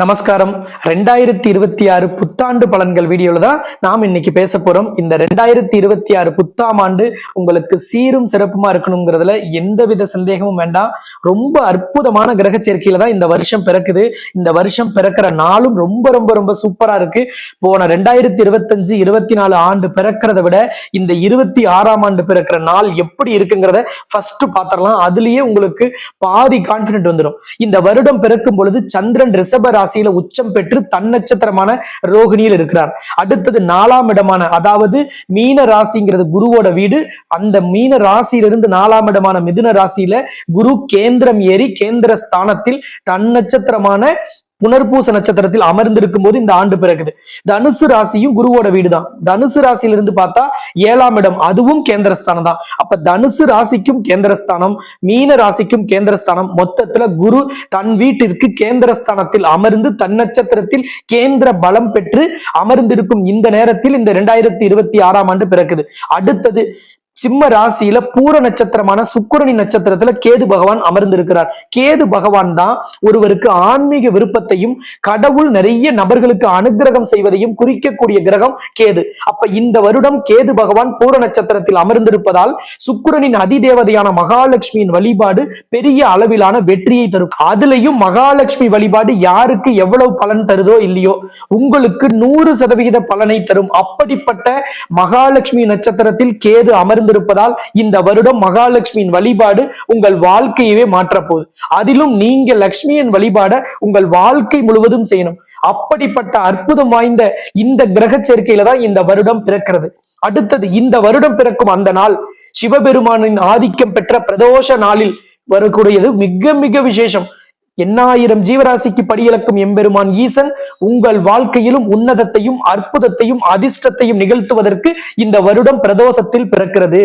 நமஸ்காரம். ரெண்டாயிரத்தி இருபத்தி ஆறு புத்தாண்டு பலன்கள் வீடியோல தான் நாம் இன்னைக்கு பேச போறோம். இந்த ரெண்டாயிரத்தி இருபத்தி ஆறு புத்தாம் ஆண்டு உங்களுக்கு சீரும் சிறப்புமா இருக்கணுங்கிறதுல எந்தவித சந்தேகமும் வேண்டாம். ரொம்ப அற்புதமான கிரக சேர்க்கையில தான் இந்த வருஷம் பிறக்குது. இந்த வருஷம் பிறக்கிற நாளும் ரொம்ப ரொம்ப ரொம்ப சூப்பரா இருக்கு. போன ரெண்டாயிரத்தி இருபத்தஞ்சு இருபத்தி நாலு ஆண்டு பிறக்கிறத விட இந்த இருபத்தி ஆறாம் ஆண்டு பிறக்கிற நாள் எப்படி இருக்குங்கிறத ஃபர்ஸ்ட் பாத்திரலாம் அதுலயே உங்களுக்கு பாதி கான்பிடென்ட் வந்துடும். இந்த வருடம் பிறக்கும் பொழுது சந்திரன் ரிசபர் ராசியில உச்சம் பெற்று தன்னட்சத்திரமான ரோகிணியில் இருக்கிறார். அடுத்தது நாலாம் இடமான அதாவது மீன ராசிங்கிறது குருவோட வீடு. அந்த மீன ராசியிலிருந்து நாலாம் இடமான மிதுன ராசியில குரு கேந்திரம் ஏறி கேந்திர ஸ்தானத்தில் தன்னட்சத்திரமான புனர்பூச நட்சத்திரத்தில் அமர்ந்திருக்கும் போது இந்த ஆண்டு பிறகுது தனுசு ராசியும் குருவோட வீடுதான். தனுசு ராசியிலிருந்து பார்த்தா ஏழாம் இடம் அதுவும் கேந்திரஸ்தானம் தான் அப்ப தனுசு ராசிக்கும் கேந்திரஸ்தானம் மீன ராசிக்கும் கேந்திரஸ்தானம். மொத்தத்துல குரு தன் வீட்டிற்கு கேந்திரஸ்தானத்தில் அமர்ந்து தன் நட்சத்திரத்தில் கேந்திர பலம் பெற்று அமர்ந்திருக்கும் இந்த நேரத்தில் இந்த இரண்டாயிரத்தி இருபத்தி ஆறாம் ஆண்டு பிறக்குது. அடுத்தது சிம்ம ராசியில பூர நட்சத்திரமான சுக்கிரணி நட்சத்திரத்துல கேது பகவான் அமர்ந்திருக்கிறார். கேது பகவான் தான் ஒருவருக்கு ஆன்மீக விருப்பத்தையும் கடவுள் நிறைய நபர்களுக்கு அனுகிரகம் செய்வதையும் குறிக்கக்கூடிய கிரகம் கேது. அப்ப இந்த வருடம் கேது பகவான் பூர நட்சத்திரத்தில் அமர்ந்திருப்பதால் சுக்கிரனின் அதிதேவதையான மகாலட்சுமியின் வழிபாடு பெரிய அளவிலான வெற்றியை தரும். அதுலயும் மகாலட்சுமி வழிபாடு யாருக்கு எவ்வளவு பலன் தருதோ இல்லையோ உங்களுக்கு நூறு சதவிகித பலனை தரும். அப்படிப்பட்ட மகாலட்சுமி நட்சத்திரத்தில் கேது அமர்ந்திருப்பதால் இந்த வருடம் மகாலட்சுமியின் வழிபாடு உங்கள் வாழ்க்கையவே மாற்றப்போகுது. அதிலும் நீங்க லக்ஷ்மியின் வழிபாட உங்கள் வாழ்க்கை முழுவதும் செய்யணும். அப்படிப்பட்ட அற்புதம் வாய்ந்த இந்த கிரக சேர்க்கையில தான் இந்த வருடம் பிறக்கிறது. அடுத்தது இந்த வருடம் பிறக்கும் அந்த நாள் சிவபெருமானின் ஆதிக்கம் பெற்ற பிரதோஷ நாளில் வரக்கூடியது மிக மிக விசேஷம். எண்ணாயிரம் ஜீவராசிக்கு படியிலக்கும் எம்பெருமான் ஈசன் உங்கள் வாழ்க்கையிலும் உன்னதத்தையும் அற்புதத்தையும் அதிர்ஷ்டத்தையும் நிகழ்த்துவதற்கு இந்த வருடம் பிரதோஷத்தில் பிறக்கிறது.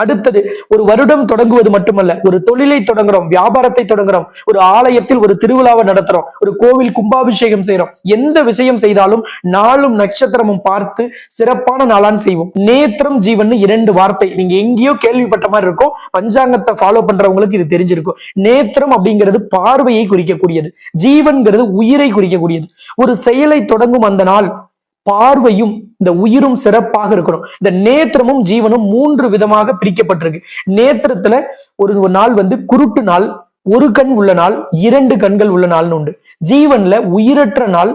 அடுத்தது ஒரு வருடம் தொடங்குவது மட்டுமல்ல ஒரு தொழிலை தொடங்குறோம் வியாபாரத்தை தொடங்குறோம் ஒரு ஆலயத்தில் ஒரு திருவிழாவை நடத்துறோம் ஒரு கோவில் கும்பாபிஷேகம் செய்யறோம் எந்த விஷயம் செய்தாலும் நாளும் நட்சத்திரமும் பார்த்து சிறப்பான நாளான் செய்வோம். நேத்திரம் ஜீவன் இரண்டு வார்த்தை. நீங்க எங்கேயோ கேள்விப்பட்ட மாதிரி இருக்கும். பஞ்சாங்கத்தை ஃபாலோ பண்றவங்களுக்கு இது தெரிஞ்சிருக்கும். நேத்திரம் அப்படிங்கிறது பார்வையை குறிக்கக்கூடியது. ஜீவன்கிறது உயிரை குறிக்கக்கூடியது. ஒரு செயலை தொடங்கும் அந்த நாள் பார்வையும் இந்த உயிரும் சிறப்பாக இருக்கணும். இந்த நேத்திரமும் ஜீவனும் மூன்று விதமாக பிரிக்கப்பட்டிருக்கு. நேத்திரத்துல ஒரு நாள் வந்து குருட்டு நாள் ஒரு கண் உள்ள நாள் இரண்டு கண்கள் உள்ள நாள்னு உண்டு. ஜீவன்ல உயிரற்ற நாள்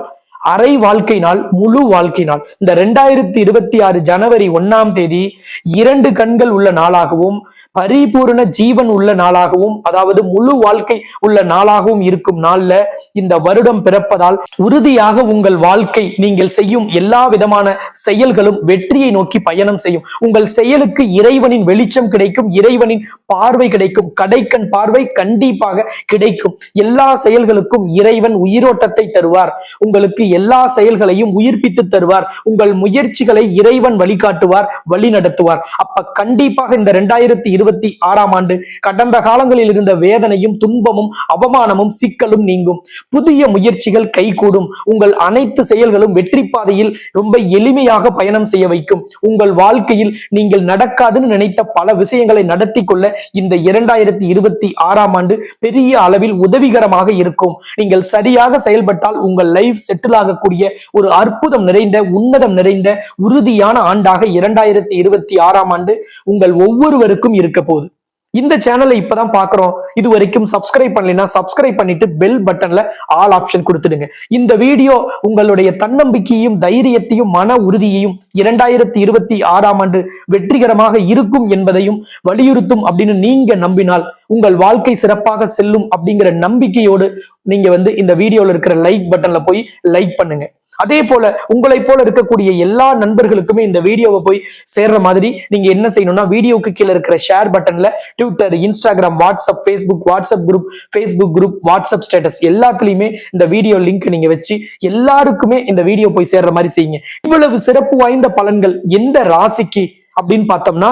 அரை வாழ்க்கை நாள் முழு வாழ்க்கை நாள். இந்த ரெண்டாயிரத்தி இருபத்தி ஆறு ஜனவரி ஒன்னாம் தேதி இரண்டு கண்கள் உள்ள நாளாகவும் பரிபூரண ஜீவன் உள்ள நாளாகவும் அதாவது முழு வாழ்க்கை உள்ள நாளாகவும் இருக்கும் நாள்ல இந்த வருடம் பிறப்பதால் உறுதியாக உங்கள் வாழ்க்கை நீங்கள் செய்யும் எல்லா விதமான செயல்களும் வெற்றியை நோக்கி பயணம் செய்யும். உங்கள் செயலுக்கு இறைவனின் வெளிச்சம் கிடைக்கும் இறைவனின் பார்வை கிடைக்கும் கடைக்கண் பார்வை கண்டிப்பாக கிடைக்கும். எல்லா செயல்களுக்கும் இறைவன் உயிரோட்டத்தை தருவார். உங்களுக்கு எல்லா செயல்களையும் உயிர்ப்பித்து தருவார். உங்கள் முயற்சிகளை இறைவன் வழிகாட்டுவார் வழி நடத்துவார் அப்ப கண்டிப்பாக இந்த ரெண்டாயிரத்தி இருபத்தி ஆறாம் ஆண்டு கடந்த காலங்களில் இருந்த வேதனையும் துன்பமும் அவமானமும் சிக்கலும் நீங்கும். புதிய முயற்சிகள் கைகூடும். உங்கள் அனைத்து செயல்களும் வெற்றி பாதையில் ரொம்ப எளிமையாக பயணம் செய்ய வைக்கும். உங்கள் வாழ்க்கையில் நீங்கள் நடக்காதுன்னு நினைத்த பல விஷயங்களை நடத்தி கொள்ள இந்த இரண்டாயிரத்தி இருபத்தி ஆறாம் ஆண்டு பெரிய அளவில் உதவிகரமாக இருக்கும். நீங்கள் சரியாக செயல்பட்டால் உங்கள் லைஃப் செட்டில் ஆகக்கூடிய ஒரு அற்புதம் நிறைந்த உன்னதம் நிறைந்த உறுதியான ஆண்டாக இரண்டாயிரத்தி இருபத்தி ஆறாம் ஆண்டு உங்கள் ஒவ்வொருவருக்கும் இருக்கும் இருக்க போகுது. இந்த சேனலை இப்பதான் பாக்குறோம். இது வரைக்கும் சப்ஸ்கிரைப் பண்ணலைன்னா சப்ஸ்கிரைப் பண்ணிட்டு பெல் பட்டன்ல ஆல் ஆப்ஷன் கொடுத்துடுங்க. இந்த வீடியோ உங்களுடைய தன்னம்பிக்கையும் தைரியத்தையும் மன உறுதியையும் இரண்டாயிரத்தி இருபத்தி ஆறாம் ஆண்டு வெற்றிகரமாக இருக்கும் என்பதையும் வலியுறுத்தும் அப்படின்னு நீங்க நம்பினால் உங்கள் வாழ்க்கை சிறப்பாக செல்லும் அப்படிங்கிற நம்பிக்கையோடு நீங்க வந்து இந்த வீடியோல இருக்கிற லைக் பட்டன்ல போய் லைக் பண்ணுங்க. அதே போல உங்களை போல இருக்கக்கூடிய எல்லா நண்பர்களுக்குமே இந்த வீடியோவை போய் சேர்ற மாதிரி நீங்க என்ன செய்யணும்னா வீடியோக்கு கீழே இருக்கிற share பட்டன்ல Twitter Instagram WhatsApp Facebook WhatsApp group Facebook group WhatsApp status எல்லாத்துலயுமே இந்த வீடியோ லிங்க் நீங்க வச்சு எல்லாருக்குமே இந்த வீடியோ போய் சேர்ற மாதிரி செய்யுங்க. இவ்வளவு சிறப்பு வாய்ந்த பலன்கள் எந்த ராசிக்கு அப்படின்னு பார்த்தோம்னா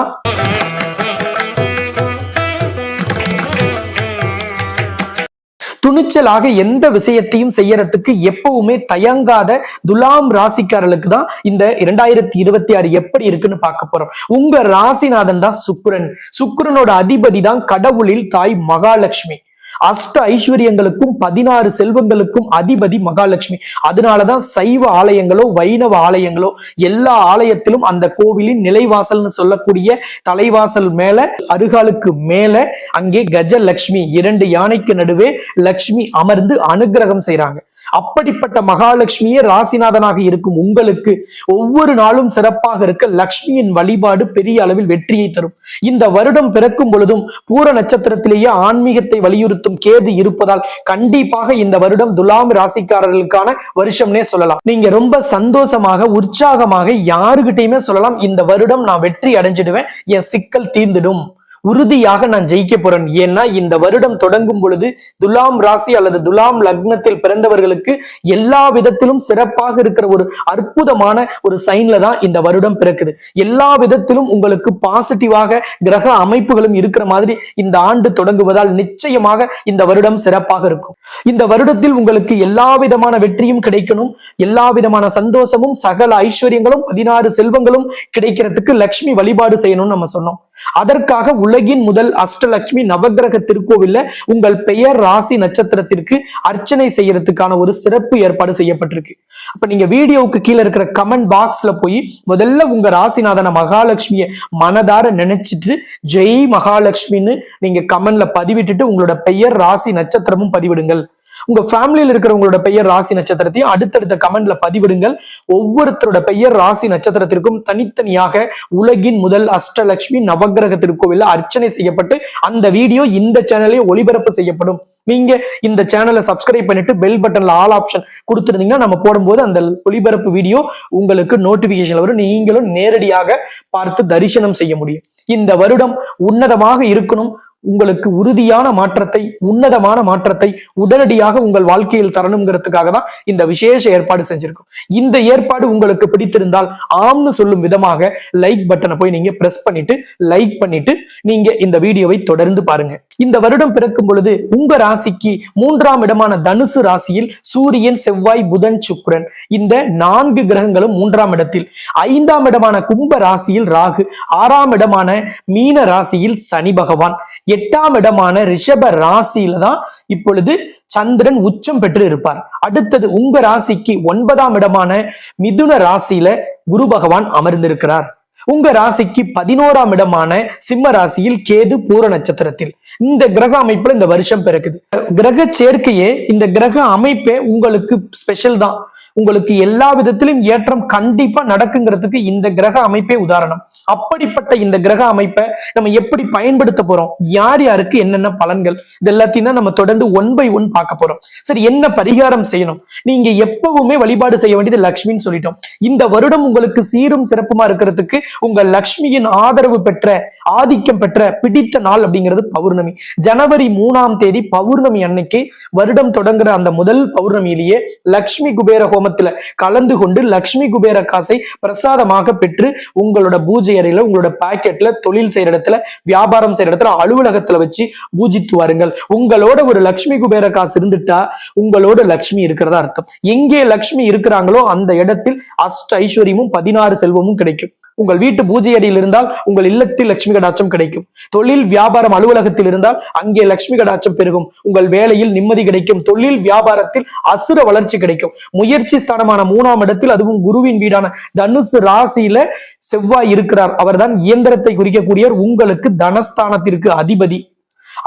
துணிச்சலாக எந்த விஷயத்தையும் செய்யறதுக்கு எப்பவுமே தயங்காத துலாம் ராசிக்காரர்களுக்கு தான் இந்த இரண்டாயிரத்தி இருபத்தி ஆறு எப்படி இருக்குன்னு பார்க்க போறோம். உங்க ராசிநாதன் தான் சுக்கரன் சுக்கரனோட அதிபதி தான் கடவுளில் தாய் மகாலட்சுமி. அஷ்ட ஐஸ்வர்யங்களுக்கும் பதினாறு செல்வங்களுக்கும் அதிபதி மகாலட்சுமி. அதனாலதான் சைவ ஆலயங்களோ வைணவ ஆலயங்களோ எல்லா ஆலயத்திலும் அந்த கோவிலின் நிலைவாசல்னு சொல்லக்கூடிய தலைவாசல் மேல அருகாலுக்கு மேல அங்கே கஜலட்சுமி இரண்டு யானைக்கு நடுவே லக்ஷ்மி அமர்ந்து அனுக்கிரகம் செய்யறாங்க அப்படிப்பட்ட மகாலட்சுமியே ராசிநாதனாக இருக்கும் உங்களுக்கு ஒவ்வொரு நாளும் சிறப்பாக இருக்க லக்ஷ்மியின் வழிபாடு பெரிய அளவில் வெற்றியை தரும். இந்த வருடம் பிறக்கும் பொழுதும் பூர நட்சத்திரத்திலேயே ஆன்மீகத்தை வலியுறுத்தும் கேது இருப்பதால் கண்டிப்பாக இந்த வருடம் துலாம் ராசிக்காரர்களுக்கான வருஷம்னே சொல்லலாம். நீங்க ரொம்ப சந்தோஷமாக உற்சாகமாக யாருகிட்டயுமே சொல்லலாம் இந்த வருடம் நான் வெற்றி அடைஞ்சிடுவேன் என் சிக்கல் தீர்ந்துடும். உறுதியாக நான் ஜெயிக்க போறேன். ஏன்னா இந்த வருடம் தொடங்கும் பொழுது துலாம் ராசி அல்லது துலாம் லக்னத்தில் பிறந்தவர்களுக்கு எல்லா விதத்திலும் சிறப்பாக இருக்கிற ஒரு அற்புதமான ஒரு சைன்ல தான் இந்த வருடம் பிறக்குது. எல்லா விதத்திலும் உங்களுக்கு பாசிட்டிவாக கிரக அமைப்புகளும் இருக்கிற மாதிரி இந்த ஆண்டு தொடங்குவதால் நிச்சயமாக இந்த வருடம் சிறப்பாக இருக்கும். இந்த வருடத்தில் உங்களுக்கு எல்லா விதமான வெற்றியும் கிடைக்கணும். எல்லா விதமான சந்தோஷமும் சகல ஐஸ்வர்யங்களும் பதினாறு செல்வங்களும் கிடைக்கிறதுக்கு லக்ஷ்மி வழிபாடு செய்யணும்னு நம்ம சொன்னோம். அதற்காக உலகின் முதல் அஷ்டலட்சுமி நவக்கிரக திருக்கோவில்ல உங்கள் பெயர் ராசி நட்சத்திரத்திற்கு அர்ச்சனை செய்யறதுக்கான ஒரு சிறப்பு ஏற்பாடு செய்யப்பட்டிருக்கு. அப்ப நீங்க வீடியோவுக்கு கீழே இருக்கிற கமெண்ட் பாக்ஸ்ல போய் முதல்ல உங்க ராசிநாதன மகாலட்சுமிய மனதார நினைச்சிட்டு ஜெய் மகாலட்சுமின்னு நீங்க கமெண்ட்ல பதிவிட்டுட்டு உங்களோட பெயர் ராசி நட்சத்திரமும் பதிவிடுங்கள். உங்க ஃபேமிலியில் இருக்கிறவங்களோட பெயர் ராசி நட்சத்திரத்தையும் அடுத்தடுத்த கமெண்ட்ல பதிவிடுங்கள். ஒவ்வொருத்தரோட பெயர் ராசி நட்சத்திரத்திற்கும் தனித்தனியாக உலகின் முதல் அஷ்டலட்சுமி நவகிரக திருக்கோவில்ல அர்ச்சனை செய்யப்பட்டு அந்த வீடியோ இந்த சேனலே ஒளிபரப்பு செய்யப்படும். நீங்க இந்த சேனலை சப்ஸ்கிரைப் பண்ணிட்டு பெல் பட்டன்ல ஆல் ஆப்ஷன் கொடுத்துருந்தீங்கன்னா நம்ம போடும்போது அந்த ஒளிபரப்பு வீடியோ உங்களுக்கு நோட்டிபிகேஷன் வரும். நீங்களும் நேரடியாக பார்த்து தரிசனம் செய்ய முடியும். இந்த வருடம் உன்னதமாக இருக்கணும். உங்களுக்கு உறுதியான மாற்றத்தை உன்னதமான மாற்றத்தை உடனடியாக உங்கள் வாழ்க்கையில் தரணுங்கிறதுக்காக தான் இந்த விசேஷ ஏற்பாடு செஞ்சிருக்கோம். இந்த ஏற்பாடு உங்களுக்கு பிடித்திருந்தால் ஆம்னு சொல்லும் விதமாக லைக் பட்டனை போய் நீங்க பிரஸ் பண்ணிட்டு லைக் பண்ணிட்டு நீங்க இந்த வீடியோவை தொடர்ந்து பாருங்க. இந்த வருடம் பிறக்கும் பொழுது உங்க ராசிக்கு மூன்றாம் இடமான தனுசு ராசியில் சூரியன் செவ்வாய் புதன் சுக்ரன் இந்த நான்கு கிரகங்களும் மூன்றாம் இடத்தில். ஐந்தாம் இடமான கும்ப ராசியில் ராகு ஆறாம் இடமான மீன ராசியில் சனி பகவான். எட்டாம் இடமான ரிஷப ராசியில தான் இப்பொழுது சந்திரன் உச்சம் பெற்று இருப்பார். அடுத்தது உங்க ராசிக்கு ஒன்பதாம் இடமான மிதுன ராசியில குரு பகவான் அமர்ந்திருக்கிறார். உங்க ராசிக்கு பதினோராம் இடமான சிம்ம ராசியில் கேது பூர நட்சத்திரத்தில். இந்த கிரக அமைப்புல இந்த வருஷம் பிறக்குது. கிரக சேர்க்கையே இந்த கிரக அமைப்பே உங்களுக்கு ஸ்பெஷல் தான். உங்களுக்கு எல்லா விதத்திலும் ஏற்றம் கண்டிப்பா நடக்குங்கிறதுக்கு இந்த கிரக அமைப்பே உதாரணம். அப்படிப்பட்ட இந்த கிரக அமைப்பை நம்ம எப்படி பயன்படுத்த போறோம்? யார் யாருக்கு என்னென்ன பலன்கள்? இது எல்லாத்தையும் தான் நம்ம தொடர்ந்து ஒன் பை ஒன் பார்க்க போறோம். சரி என்ன பரிகாரம் செய்யணும்? நீங்க எப்பவுமே வழிபாடு செய்ய வேண்டியது லக்ஷ்மின்னு சொல்லிட்டோம். இந்த வருடம் உங்களுக்கு சீரும் சிறப்புமா இருக்கிறதுக்கு உங்க லக்ஷ்மியின் ஆதரவு பெற்ற ஆதிக்கம் பெற்ற பிடித்த நாள் அப்படிங்கிறது பௌர்ணமி. ஜனவரி மூணாம் தேதி பௌர்ணமி அன்னைக்கு வருடம் தொடங்குற அந்த முதல் பௌர்ணமியிலேயே லக்ஷ்மி குபேர ஹோமத்துல கலந்து கொண்டு லக்ஷ்மி குபேர காசை பிரசாதமாக பெற்று உங்களோட பூஜை அறையில உங்களோட பாக்கெட்ல தொழில் செய்யற இடத்துல வியாபாரம் செய்யற இடத்துல அலுவலகத்துல வச்சு பூஜித்து வாருங்கள். உங்களோட ஒரு லக்ஷ்மி குபேர காசு இருந்துட்டா உங்களோட லக்ஷ்மி இருக்கிறதா அர்த்தம். எங்கே லக்ஷ்மி இருக்கிறாங்களோ அந்த இடத்தில் அஷ்ட ஐஸ்வர்யமும் பதினாறு செல்வமும் கிடைக்கும். உங்கள் வீட்டு பூஜை அறையில் இருந்தால் உங்கள் இல்லத்தில் லட்சுமி கடாட்சம் கிடைக்கும். தொழில் வியாபாரம் அலுவலகத்தில் இருந்தால் அங்கே லட்சுமி கடாட்சம் பெருகும். உங்கள் வேலையில் நிம்மதி கிடைக்கும். தொழில் வியாபாரத்தில் அசுர வளர்ச்சி கிடைக்கும். முயற்சி ஸ்தானமான மூணாம் இடத்தில் அதுவும் குருவின் வீடான தனுசு ராசியில செவ்வாய் இருக்கிறார். அவர்தான் இயந்திரத்தை குறிக்கக்கூடியவர். உங்களுக்கு தனஸ்தானத்திற்கு அதிபதி.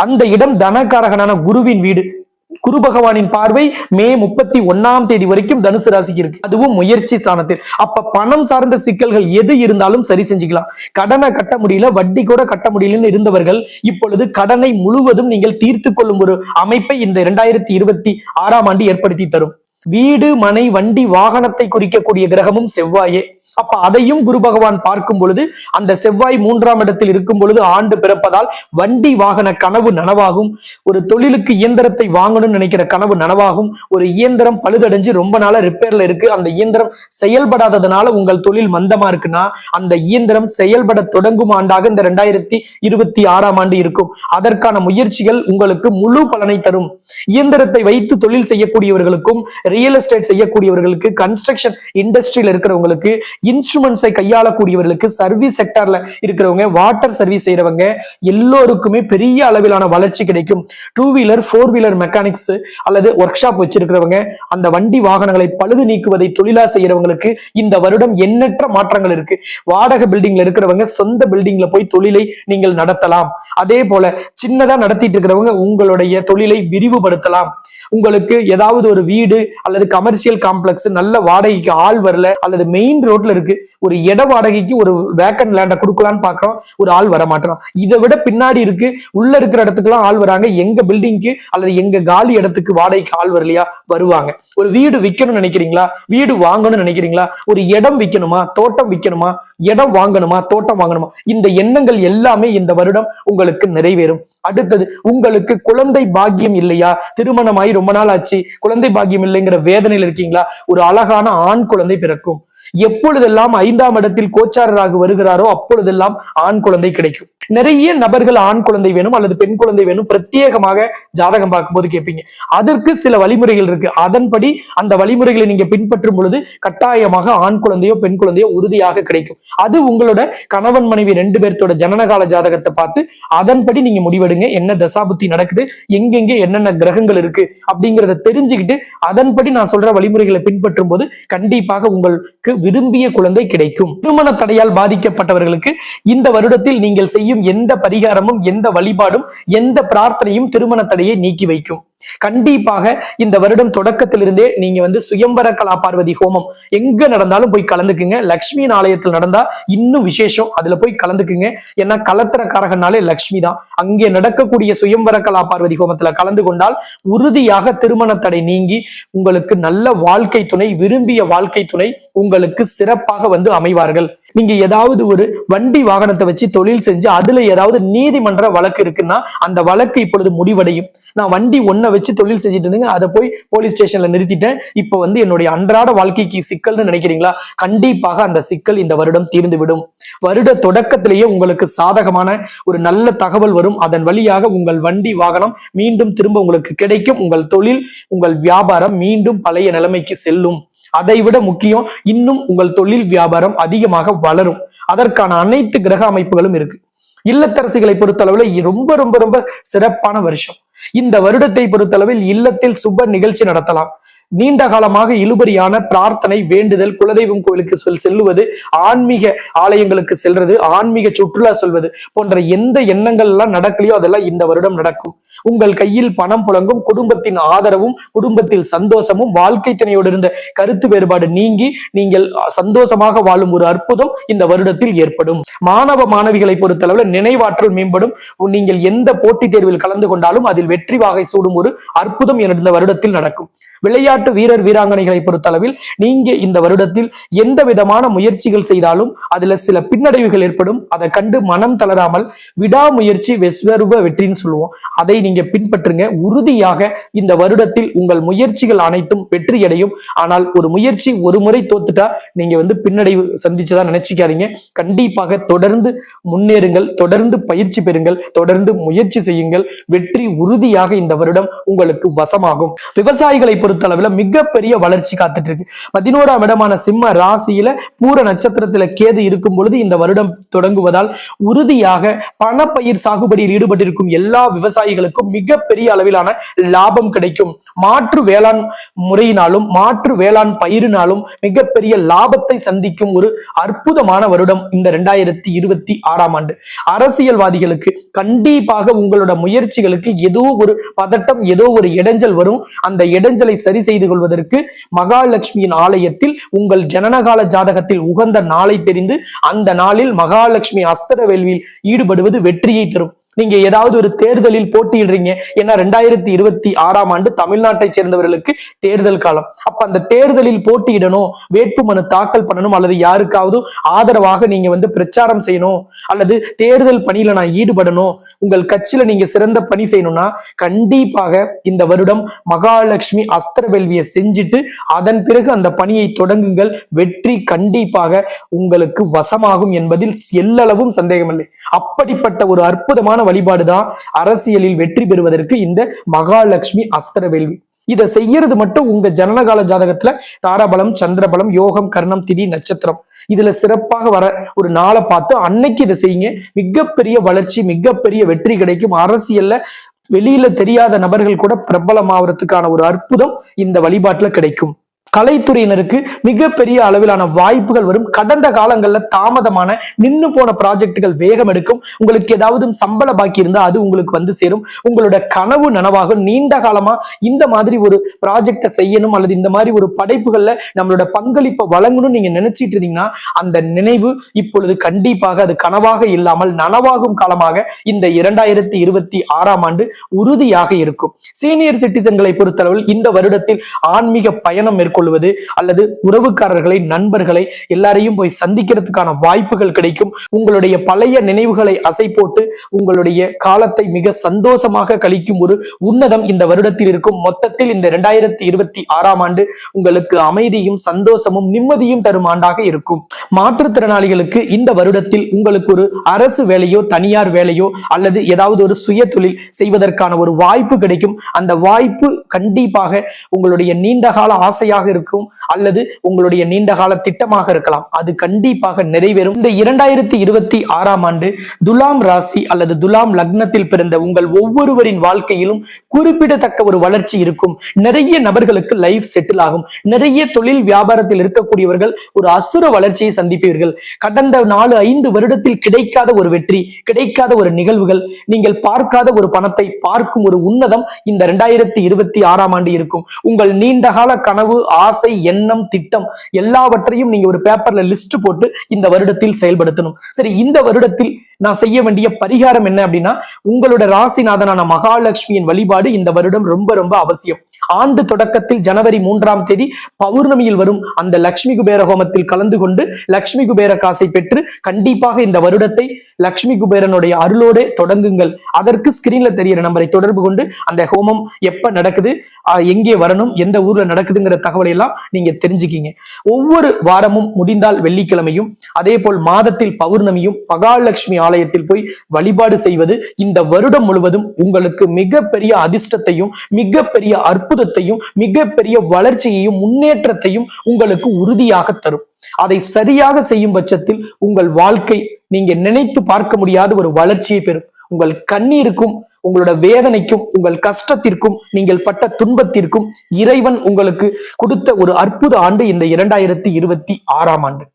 அந்த இடம் தனகாரகனான குருவின் வீடு. குரு பகவானின் பார்வை மே முப்பத்தி ஒன்னாம் தேதி வரைக்கும் தனுசு ராசிக்கு இருக்கு. அதுவும் முயற்சி ஸ்தானத்தில். அப்ப பணம் சார்ந்த சிக்கல்கள் எது இருந்தாலும் சரி செஞ்சுக்கலாம். கடனை கட்ட முடியல வட்டி கூட கட்ட முடியலன்னு இருந்தவர்கள் இப்பொழுது கடனை முழுவதும் நீங்கள் தீர்த்து கொள்ளும் ஒரு அமைப்பை இந்த இரண்டாயிரத்தி இருபத்தி ஆறாம் ஆண்டு ஏற்படுத்தி தரும். வீடு மனை வண்டி வாகனத்தை குறிக்கக்கூடிய கிரகமும் செவ்வாயே. அப்ப அதையும் குரு பகவான் பார்க்கும் பொழுது அந்த செவ்வாய் மூன்றாம் இடத்தில் இருக்கும் பொழுது ஆண்டு பிறப்பதால் வண்டி வாகன கனவு நனவாகும். ஒரு தொழிலுக்கு இயந்திரத்தை வாங்கணும்னு நினைக்கிற கனவு நனவாகும். ஒரு இயந்திரம் பழுதடைஞ்சு ரொம்ப நாளா ரிப்பேர்ல இருக்கு. அந்த இயந்திரம் செயல்படாததுனால உங்கள் தொழில் மந்தமா இருக்குன்னா அந்த இயந்திரம் செயல்பட தொடங்கும் ஆண்டாக இந்த ரெண்டாயிரத்தி இருபத்தி ஆறாம் ஆண்டு இருக்கும். அதற்கான முயற்சிகள் உங்களுக்கு முழு பலனை தரும். இயந்திரத்தை வைத்து தொழில் செய்யக்கூடியவர்களுக்கும் ரியல் எஸ்டேட் செய்யக்கூடியவர்களுக்கு கன்ஸ்ட்ரக்ஷன் இண்டஸ்ட்ரியில இருக்கிறவங்களுக்கு இன்ஸ்ட்ருமெண்ட்ஸை கையாளக்கூடியவர்களுக்கு சர்வீஸ் செக்டார்ல இருக்கிறவங்க வாட்டர் சர்வீஸ் செய்யறவங்க எல்லோருக்குமே பெரிய அளவிலான வளர்ச்சி கிடைக்கும். Two wheeler four wheeler mechanics அல்லது ஒர்க் ஷாப் வச்சிருக்கிறவங்க அந்த வண்டி வாகனங்களை பழுது நீக்குவதை தொழிலா செய்யறவங்களுக்கு இந்த வருடம் எண்ணற்ற மாற்றங்கள் இருக்கு. வாடகை பில்டிங்ல இருக்கிறவங்க சொந்த பில்டிங்ல போய் தொழிலை நீங்கள் நடத்தலாம். அதே போல சின்னதா நடத்திட்டு இருக்கிறவங்க உங்களுடைய தொழிலை விரிவுபடுத்தலாம். உங்களுக்கு ஏதாவது ஒரு வீடு அல்லது கமர்ஷியல் காம்ப்ளெக்ஸ் நல்ல வாடகைக்கு ஆள் வரல அல்லது மெயின் ரோட்ல இருக்கு ஒரு இட வாடகைக்கு ஒரு வேக்கன் லேண்டை கொடுக்கலான்னு பாக்குறோம் ஒரு ஆள் வர மாட்டோம். இதை விட பின்னாடி இருக்கு உள்ள இருக்கிற இடத்துக்குலாம் ஆள் வராங்க எங்க பில்டிங்க்கு அல்லது எங்க காலி இடத்துக்கு வாடகைக்கு ஆள் வரலையா வருவாங்க. ஒரு வீடு விற்கணும்னு நினைக்கிறீங்களா? வீடு வாங்கணும்னு நினைக்கிறீங்களா? ஒரு இடம் விற்கணுமா தோட்டம் விற்கணுமா இடம் வாங்கணுமா? தோட்டம் வாங்கணுமா? இந்த எண்ணங்கள் எல்லாமே இந்த வருடம் உங்களுக்கு நிறைவேறும். அடுத்தது உங்களுக்கு குழந்தை பாக்கியம் இல்லையா? திருமணமாகி ரொம்ப நாள் ஆச்சு குழந்தை பாக்கியம் இல்லைங்கிற வேதனையில் இருக்கீங்களா? ஒரு அழகான ஆண் குழந்தை பிறக்கும். எப்பொழுதெல்லாம் ஐந்தாம் இடத்தில் கோச்சாரராக வருகிறாரோ அப்பொழுதெல்லாம் ஆண் குழந்தை கிடைக்கும். நிறைய நபர்கள் ஆண் குழந்தை வேணும் அல்லது பெண் குழந்தை வேணும் பிரத்யேகமாக ஜாதகம் பார்க்கும்போது கேட்பீங்க. அதற்கு சில வழிமுறைகள் இருக்கு. அதன்படி அந்த வழிமுறைகளை நீங்க பின்பற்றும் பொழுது கட்டாயமாக ஆண் குழந்தையோ பெண் குழந்தையோ உறுதியாக கிடைக்கும். அது உங்களோட கணவன் மனைவி ரெண்டு பேர்த்தோட ஜனனகால ஜாதகத்தை பார்த்து அதன்படி நீங்க முடிவெடுங்க. என்ன தசாபுத்தி நடக்குது எங்கெங்க என்னென்ன கிரகங்கள் இருக்கு அப்படிங்கிறத தெரிஞ்சுக்கிட்டு அதன்படி நான் சொல்ற வழிமுறைகளை பின்பற்றும் போது கண்டிப்பாக உங்களுக்கு விரும்பிய குழந்தை கிடைக்கும். திருமண தடையால் பாதிக்கப்பட்டவர்களுக்கு இந்த வருடத்தில் நீங்கள் செய்யும் எந்த பரிகாரமும் எந்த வழிபாடும் எந்த பிரார்த்தனையும் திருமண தடையை நீக்கி வைக்கும். கண்டிப்பாக இந்த வருடம் தொடக்கத்திலிருந்தே நீங்க வந்து சுயம்பர கலா பார்வதி ஹோமம் எங்க நடந்தாலும் போய் கலந்துக்குங்க. லக்ஷ்மி ஆலயத்தில் நடந்தா இன்னும் விசேஷம். அதுல போய் கலந்துக்குங்க. ஏன்னா கலத்திரக்காரகனாலே லக்ஷ்மி தான். அங்கே நடக்கக்கூடிய சுயம்பர கலா பார்வதி ஹோமத்துல கலந்து கொண்டால் உறுதியாக திருமண தடை நீங்கி உங்களுக்கு நல்ல வாழ்க்கை துணை விரும்பிய வாழ்க்கை துணை உங்களுக்கு சிறப்பாக வந்து அமைவார்கள். நீங்க ஏதாவது ஒரு வண்டி வாகனத்தை வச்சு தொழில் செஞ்சு அதுல ஏதாவது நீதிமன்ற வழக்கு இருக்குன்னா அந்த வழக்கு இப்பொழுது முடிவடையும். நான் வண்டி ஒன்ன வச்சு தொழில் செஞ்சுட்டு இருந்தேங்க. அதை போய் போலீஸ் ஸ்டேஷன்ல நிறுத்திட்டேன். இப்ப வந்து என்னுடைய அன்றாட வாழ்க்கைக்கு சிக்கல்னு நினைக்கிறீங்களா? கண்டிப்பாக அந்த சிக்கல் இந்த வருடம் தீர்ந்து விடும் வருட தொடக்கத்திலேயே உங்களுக்கு சாதகமான ஒரு நல்ல தகவல் வரும். அதன் வழியாக உங்கள் வண்டி வாகனம் மீண்டும் திரும்ப உங்களுக்கு கிடைக்கும். உங்கள் தொழில் உங்கள் வியாபாரம் மீண்டும் பழைய நிலைமைக்கு செல்லும். அதை விட முக்கியம் இன்னும் உங்கள் தொழில் வியாபாரம் அதிகமாக வளரும். அதற்கான அனைத்து கிரக அமைப்புகளும் இருக்கு. இல்லத்தரசிகளை பொறுத்தளவுல ரொம்ப ரொம்ப ரொம்ப சிறப்பான வருஷம். இந்த வருடத்தை பொறுத்தளவில் இல்லத்தில் சுப நிகழ்ச்சி நடத்தலாம். நீண்ட காலமாக இழுபறியான பிரார்த்தனை வேண்டுதல் குலதெய்வம் கோயிலுக்கு சொல் செல்லுவது ஆன்மீக ஆலயங்களுக்கு செல்றது ஆன்மீக சுற்றுலா சொல்வது போன்ற எந்த எண்ணங்கள் எல்லாம் நடக்கலையோ அதெல்லாம் இந்த வருடம் நடக்கும். உங்கள் கையில் பணம் புழங்கும் குடும்பத்தின் ஆதரவும் குடும்பத்தில் சந்தோஷமும் வாழ்க்கை துணையோடு இருந்த கருத்து வேறுபாடு நீங்கி நீங்கள் சந்தோஷமாக வாழும் ஒரு அற்புதம் இந்த வருடத்தில் ஏற்படும். மாணவ மாணவிகளை பொறுத்தளவுல நினைவாற்றல் மேம்படும். நீங்கள் எந்த போட்டித் தேர்வில் கலந்து கொண்டாலும் அதில் வெற்றி வாகை சூடும் ஒரு அற்புதம் இந்த வருடத்தில் நடக்கும். விளையாட்டு விளையாட்டு வீரர் வீராங்கனைகளை பொறுத்தளவில் நீங்க இந்த வருடத்தில் எந்த விதமான முயற்சிகள் செய்தாலும் அதுல சில பின்னடைவுகள் ஏற்படும். அதை கண்டு மனம் தளராமல் விடாமுயற்சி விஸ்வரூப வெற்றின்னு சொல்லுவோம். அதை நீங்க பின்பற்றுங்க. உறுதியாக இந்த வருடத்தில் உங்கள் முயற்சிகள் அனைத்தும் வெற்றியடையும். ஆனால் ஒரு முயற்சி ஒரு முறை தோத்துட்டா நீங்க வந்து பின்னடைவு சந்திச்சதா நினைச்சிக்காதீங்க. கண்டிப்பாக தொடர்ந்து முன்னேறுங்கள். தொடர்ந்து பயிற்சி பெறுங்கள். தொடர்ந்து முயற்சி செய்யுங்கள். வெற்றி உறுதியாக இந்த வருடம் உங்களுக்கு வசமாகும். விவசாயிகளை பொறுத்தளவில் மிகப்பெரிய வளர்ச்சி காத்துட்டு இருக்கு பதினோராம் இடமான சிம்ம ராசியில பூர நட்சத்திரத்துல கேது இருக்கும் பொழுது இந்த வருடம் தொடங்குவதால் உறுதியாக பணப்பயிர் சாகுபடியில் ஈடுபட்டிருக்கும் எல்லா விவசாயிகளுக்கும் மிகப்பெரிய அளவிலான லாபம் கிடைக்கும். மாற்று வேளாண் முறையினாலும் மாற்று வேளாண் பயிரினாலும் மிகப்பெரிய லாபத்தை சந்திக்கும் ஒரு அற்புதமான வருடம் இந்த ரெண்டாயிரத்தி இருபத்தி ஆறாம் ஆண்டு. அரசியல்வாதிகளுக்கு கண்டிப்பாக உங்களோட முயற்சிகளுக்கு ஏதோ ஒரு பதட்டம் ஏதோ ஒரு இடைஞ்சல் வரும். அந்த இடைஞ்சலை சரி செய்து கொள்வதற்கு மகாலட்சுமியின் ஆலயத்தில் உங்கள் ஜனனகால ஜாதகத்தில் உகந்த நாளை தெரிந்து அந்த நாளில் மகாலட்சுமி அஸ்தர வேள்வியில் ஈடுபடுவது வெற்றியை தரும். நீங்க ஏதாவது ஒரு தேர்தலில் போட்டியிடுறீங்க. ஏன்னா ரெண்டாயிரத்தி இருபத்தி ஆறாம் ஆண்டு தமிழ்நாட்டை சேர்ந்தவர்களுக்கு தேர்தல் காலம். அப்ப அந்த தேர்தலில் போட்டியிடணும் வேட்புமனு தாக்கல் பண்ணணும் அல்லது யாருக்காவது ஆதரவாக நீங்க வந்து பிரச்சாரம் செய்யணும். அல்லது தேர்தல் பணியில நான் ஈடுபடணும். உங்கள் கட்சியில நீங்க சிறந்த பணி செய்யணும்னா கண்டிப்பாக இந்த வருடம் மகாலட்சுமி அஸ்திர வேள்வியை செஞ்சுட்டு அதன் பிறகு அந்த பணியை தொடங்குங்கள். வெற்றி கண்டிப்பாக உங்களுக்கு வசமாகும் என்பதில் எல்லளவும் சந்தேகமில்லை. அப்படிப்பட்ட ஒரு அற்புதமான வழிபாடுதான் அரசியலில் வெற்றி பெறுவதற்கு இந்த மகாலட்சுமி அஸ்திர வேள்வி இதை செய்யறது மட்டும் உங்க ஜனனகால ஜாதகத்துல தாராபலம் சந்திரபலம் யோகம் கர்ணம் திதி நட்சத்திரம். இதுல சிறப்பாக வர ஒரு நாளை பார்த்து அன்னைக்கு இதை செய்யுங்க. மிகப்பெரிய வளர்ச்சி மிகப்பெரிய வெற்றி கிடைக்கும். அரசியல்ல வெளியில தெரியாத நபர்கள் கூட பிரபலமாகறதுக்கான ஒரு அற்புதம் இந்த வழிபாட்டுல கிடைக்கும். கலைத்துறையினருக்கு மிகப்பெரிய அளவிலான வாய்ப்புகள் வரும். கடந்த காலங்கள்ல தாமதமான நின்று போன ப்ராஜெக்டுகள் வேகம் எடுக்கும். உங்களுக்கு ஏதாவது சம்பள பாக்கி இருந்தா அது உங்களுக்கு வந்து சேரும். உங்களோட கனவு நனவாகும் நீண்ட காலமா இந்த மாதிரி ஒரு ப்ராஜெக்டை செய்யணும் அல்லது இந்த மாதிரி ஒரு படைப்புகள்ல நம்மளோட பங்களிப்பை வழங்கணும்னு நீங்க நினைச்சிட்டு இருந்தீங்கன்னா அந்த நினைவு இப்பொழுது கண்டிப்பாக அது கனவாக இல்லாமல் நனவாகும் காலமாக இந்த இரண்டாயிரத்தி இருபத்தி ஆறாம் ஆண்டு உறுதியாக இருக்கும். சீனியர் சிட்டிசன்களை பொறுத்தளவில் இந்த வருடத்தில் ஆன்மீக பயணம் மேற்கொள்வது அல்லது உறவுக்காரர்களை நண்பர்களை எல்லாரையும் போய் சந்திக்கிறதுக்கான வாய்ப்புகள் கிடைக்கும். உங்களுடைய பழைய நினைவுகளை அசை போட்டு உங்களுடைய காலத்தை மிக சந்தோஷமாக கழிக்கும் ஒரு உன்னதம் இந்த வருடத்தில் இருக்கும். மொத்தத்தில் இந்த இரண்டாயிரத்தி இருபத்தி ஆறாம் ஆண்டு உங்களுக்கு அமைதியும் சந்தோஷமும் நிம்மதியும் தரும் ஆண்டாக இருக்கும். மாற்றுத்திறனாளிகளுக்கு இந்த வருடத்தில் உங்களுக்கு ஒரு அரசு வேலையோ தனியார் வேலையோ அல்லது ஏதாவது ஒரு சுய தொழில் செய்வதற்கான ஒரு வாய்ப்பு கிடைக்கும். அந்த வாய்ப்பு கண்டிப்பாக உங்களுடைய நீண்டகால ஆசையாக இருக்கும் அல்லது உங்களுடைய நீண்ட கால திட்டமாக இருக்கலாம். அது கண்டிப்பாக நிறைவேறும். இந்த இரண்டாயிரத்தி இருபத்தி ஆறாம் ஆண்டு துலாம் ராசி அல்லது துலாம் லக்னத்தில் பிறந்த உங்கள் ஒவ்வொருவரின் வாழ்க்கையிலும் குறிப்பிடத்தக்க ஒரு வளர்ச்சி இருக்கும். நிறைய நபர்களுக்கு லைஃப் செட்டில் ஆகும். நிறைய தொழில் வியாபாரத்தில் இருக்கக்கூடியவர்கள் ஒரு அசுர வளர்ச்சியை சந்திப்பீர்கள். கடந்த நாலு ஐந்து வருடத்தில் கிடைக்காத ஒரு வெற்றி கிடைக்காத ஒரு நிகழ்வுகள் நீங்கள் பார்க்காத ஒரு பணத்தை பார்க்கும் ஒரு உன்னதம் இந்த இரண்டாயிரத்தி இருபத்தி ஆறாம் ஆண்டு இருக்கும். உங்கள் நீண்டகால கனவு ஆசை எண்ணம் திட்டம் எல்லாவற்றையும் நீங்க ஒரு பேப்பர்ல லிஸ்ட் போட்டு இந்த வருடத்தில் செயல்படுத்தணும். சரி இந்த வருடத்தில் நான் செய்ய வேண்டிய பரிகாரம் என்ன அப்படின்னா உங்களோட ராசிநாதனான மகாலட்சுமியின் வழிபாடு இந்த வருடம் ரொம்ப ரொம்ப அவசியம். ஆண்டு தொடக்கத்தில் ஜனவரி மூன்றாம் தேதி பௌர்ணமியில் வரும் அந்த லக்ஷ்மி குபேர ஹோமத்தில் கலந்து கொண்டு லக்ஷ்மி குபேர காசை பெற்று கண்டிப்பாக இந்த வருடத்தை லக்ஷ்மி குபேரனுடைய அருளோடே தொடங்குங்கள். அதற்கு ஸ்கிரீன்ல தெரியிற நம்பரை தொடர்பு கொண்டு அந்த ஹோமம் எப்ப நடக்குது எங்கே வரணும் எந்த ஊர்ல நடக்குதுங்கிற தகவலை எல்லாம் நீங்க தெரிஞ்சுக்கீங்க. ஒவ்வொரு வாரமும் முடிந்தால் வெள்ளிக்கிழமையும் அதே போல் மாதத்தில் பௌர்ணமியும் மகாலட்சுமி ஆலயத்தில் போய் வழிபாடு செய்வது இந்த வருடம் முழுவதும் உங்களுக்கு மிகப்பெரிய அதிர்ஷ்டத்தையும் மிகப்பெரிய அற்புதத்தையும் மிகப்பெரிய வளர்ச்சியையும் முன்னேற்றத்தையும் உங்களுக்கு உறுதியாக தரும். அதை சரியாக செய்யும் பட்சத்தில் உங்கள் வாழ்க்கை நீங்க நினைத்து பார்க்க முடியாத ஒரு வளர்ச்சியை பெறும். உங்கள் கண்ணீருக்கும் உங்களோட வேதனைக்கும் உங்கள் கஷ்டத்திற்கும் நீங்கள் பட்ட துன்பத்திற்கும் இறைவன் உங்களுக்கு கொடுத்த ஒரு அற்புத ஆண்டு இந்த இரண்டாயிரத்தி இருபத்தி ஆறாம் ஆண்டு.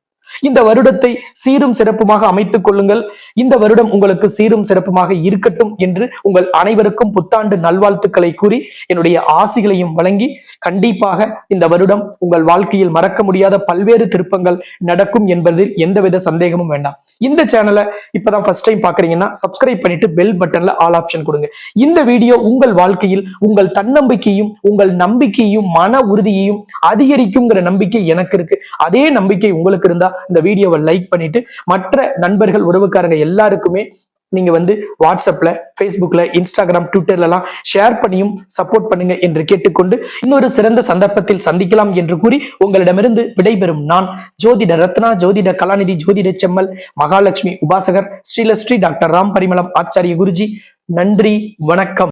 இந்த வருடத்தை சீரும் சிறப்புமாக அமைத்துக் கொள்ளுங்கள். இந்த வருடம் உங்களுக்கு சீரும் சிறப்புமாக இருக்கட்டும் என்று உங்கள் அனைவருக்கும் புத்தாண்டு நல்வாழ்த்துக்களை கூறி என்னுடைய ஆசிகளையும் வழங்கி கண்டிப்பாக இந்த வருடம் உங்கள் வாழ்க்கையில் மறக்க முடியாத பல்வேறு திருப்பங்கள் நடக்கும் என்பதில் எந்தவித சந்தேகமும் வேண்டாம். இந்த சேனலை இப்பதான் ஃபர்ஸ்ட் டைம் பாக்குறீங்கன்னா சப்ஸ்கிரைப் பண்ணிட்டு பெல் பட்டன்ல ஆல் ஆப்ஷன் கொடுங்க. இந்த வீடியோ உங்கள் வாழ்க்கையில் உங்கள் தன்னம்பிக்கையும் உங்கள் நம்பிக்கையும் மன உறுதியையும் அதிகரிக்கும்ங்கிற நம்பிக்கை எனக்கு இருக்கு. அதே நம்பிக்கை உங்களுக்கு இருந்தா இந்த வீடியோவை லைக் பண்ணிட்டு மற்ற நண்பர்கள் உறவுக்காரங்க எல்லாருக்குமே நீங்க வந்து வாட்ஸ்அப்ல ஃபேஸ்புக்ல இன்ஸ்டாகிராம் ட்விட்டர்லாம் எல்லாம் ஷேர் பண்ணியும் சப்போர்ட் பண்ணுங்க என்று கேட்டுக்கொண்டு இன்னொரு சிறந்த சந்தர்ப்பத்தில் சந்திக்கலாம் என்று கூறி உங்களிடமிருந்து விடைபெறும் நான் ஜோதிட ரத்னா ஜோதிட கலாநிதி ஜோதிட செம்மல் மகாலட்சுமி உபாசகர் ஸ்ரீலஸ்ரீ டாக்டர் ராம் பரிமளம் ஆச்சாரிய குருஜி. நன்றி வணக்கம்.